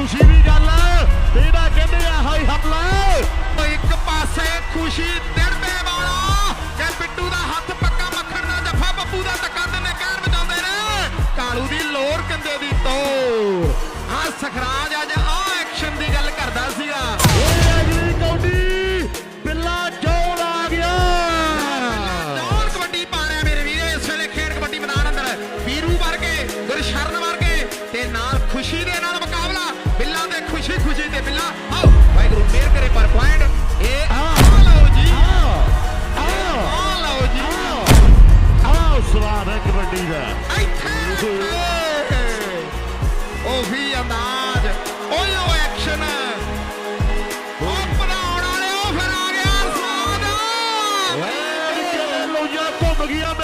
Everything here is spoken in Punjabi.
ਖੁਸ਼ੀ ਦੀ ਗੱਲ ਇਹਦਾ ਕਹਿੰਦੇ ਆ ਹਾਈ ਹੱਲਾ ਇੱਕ ਪਾਸੇ ਖੁਸ਼ੀ ਦਿੜਦੇ ਵਾਲਾ। ਇਹ ਬਿੱਟੂ ਦਾ ਹੱਥ ਪੱਕਾ ਮੱਖਣ ਦਾ ਜੱਫਾ, ਬੱਬੂ ਦਾ ਧੱਕਾ ਦਿੰਨੇ ਕਹਿਣ ਵਜਾਉਂਦੇ ਨੇ। ਕਾਲੂ ਦੀ ਲੋਰ ਕੰਦੇ ਦੀ ਤੋਰ। ਆ ਸਖਰਾਜ ਅੱਜ ਆ ਐਕਸ਼ਨ ਦੀ ਗੱਲ ਕਰਦਾ ਸੀਗਾ। ਓਏ ਕਬੱਡੀ ਪਾ ਰਿਹਾ ਮੇਰੇ ਵੀਰੇ, ਇਸ ਵੇਲੇ ਖੇਡ ਕਬੱਡੀ ਮੈਦਾਨ ਅੰਦਰ। ਵੀਰੂ ਵਰਗੇ, ਗੁਰਸ਼ਰਨ ਵਰਗੇ, ਤੇ ਨਾਲ ਖੁਸ਼ੀ ਦੇ ਨਾਲ ਹੈ ਕਬੱਡੀ ਦਾ ਇੱਥੇ ਉਹ ਵੀ ਅੰਦਾਜ਼ ਓਏ ਉਹ ਐਕਸ਼ਨ ਉਹ ਬਣਾਉਣ ਵਾਲੇ ਉਹ ਫਿਰ ਆ ਗਿਆ ਸਵਾਦ ਓਏ ਕਿਵੇਂ ਲੋਈਆਂ ਘੁੰਮ ਗਈਆਂ